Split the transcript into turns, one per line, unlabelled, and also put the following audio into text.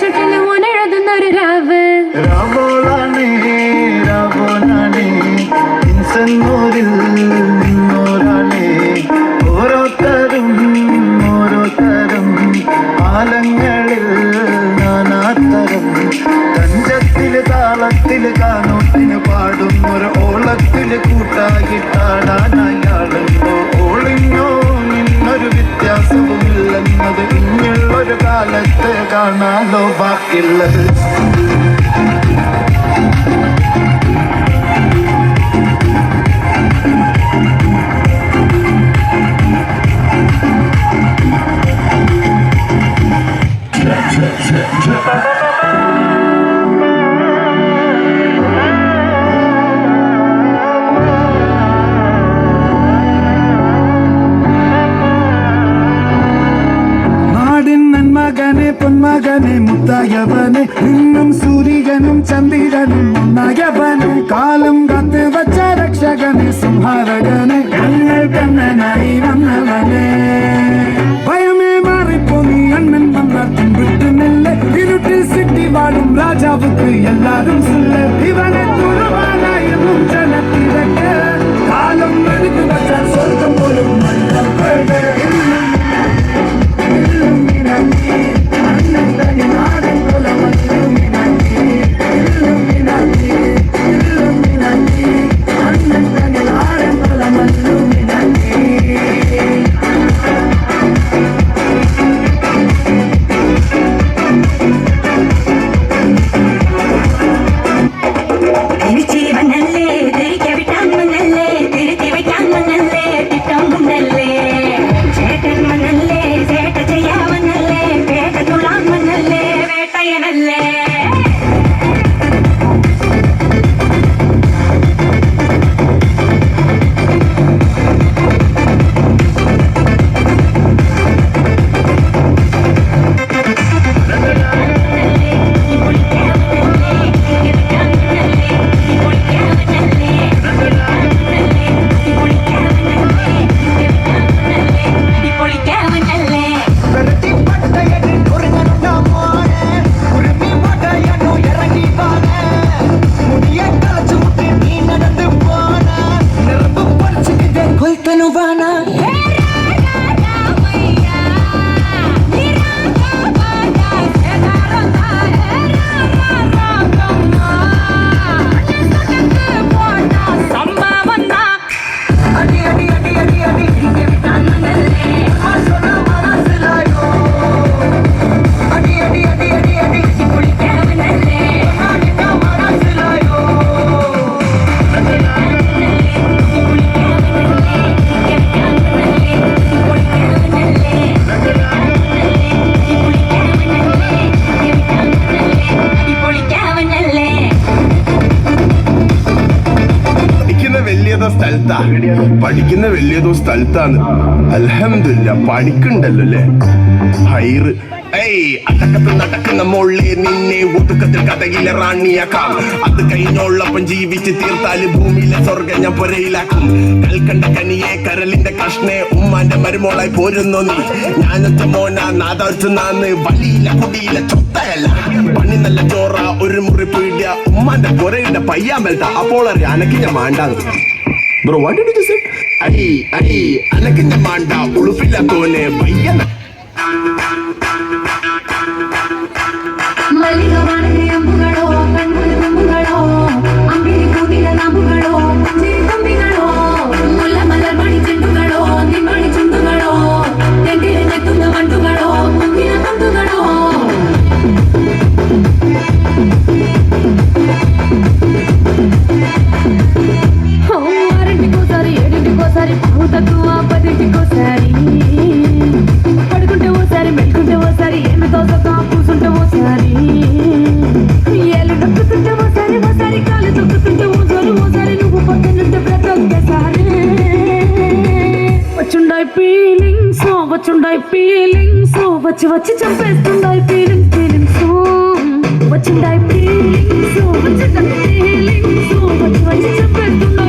ചുറ്റിലും മുനെഴുതുന്ന ഒരു രാവ്.
രാവോളാണേ രാവോളാണേ ഇൻസൻ നിന്നോരാണേ love of illness. முருகனே முத்தாயவனே இன்னும் சூரியனும் சந்திரனும்
முன்னாயவனே காலம் காத்து வச்ச ரக்ஷகனே சும்ஹாரகனே கண்ணல் கண்ணனாய் வந்தவனே. பயமே மாறிப்போ நீ அண்ணன் மன்னர் தும்பிட்டு நெல்ல இருட்டில் சிட்டி வாழும் ராஜாவுக்கு எல்லாரும்
yeah, yeah. സ്ഥലത്താ പഠിക്കുന്ന വലിയതോ സ്ഥലത്താണ്. അലഹമില്ല പഠിക്കണ്ടല്ലോ അല്ലേ? ഹൈറ്. നടക്കുന്ന നിന്നെ അത് ഭൂമിയിലെ ഞാൻ കൽക്കണ്ട കരലിന്റെ ഉമ്മാന്റെ മരുമോളായി നീ. പണി നല്ല ചോറ ഒരു മുറി പീടിയ ഉമ്മാന്റെ പുരയുടെ പയ്യാമ്പലത്ത. അപ്പോൾ അറിയാനക്ക് ഞാൻ മാണ്ടാന്ന്.
Bro what did you said அடி அடி அலக்கின மாண்டா உழுப்பில கோனே பையன மல்லிகா ఫీలింగ్స్ వచ్చుండాయి ఫీలింగ్స్ వచ్చి వచ్చి చంపేస్తుండాయి ఫీలింగ్స్ ఫీలింగ్స్ వచ్చిండాయి ఫీలింగ్స్ వచ్చిండాయి ఫీలింగ్స్ వచ్చి వచ్చి చంపేస్తుండాయి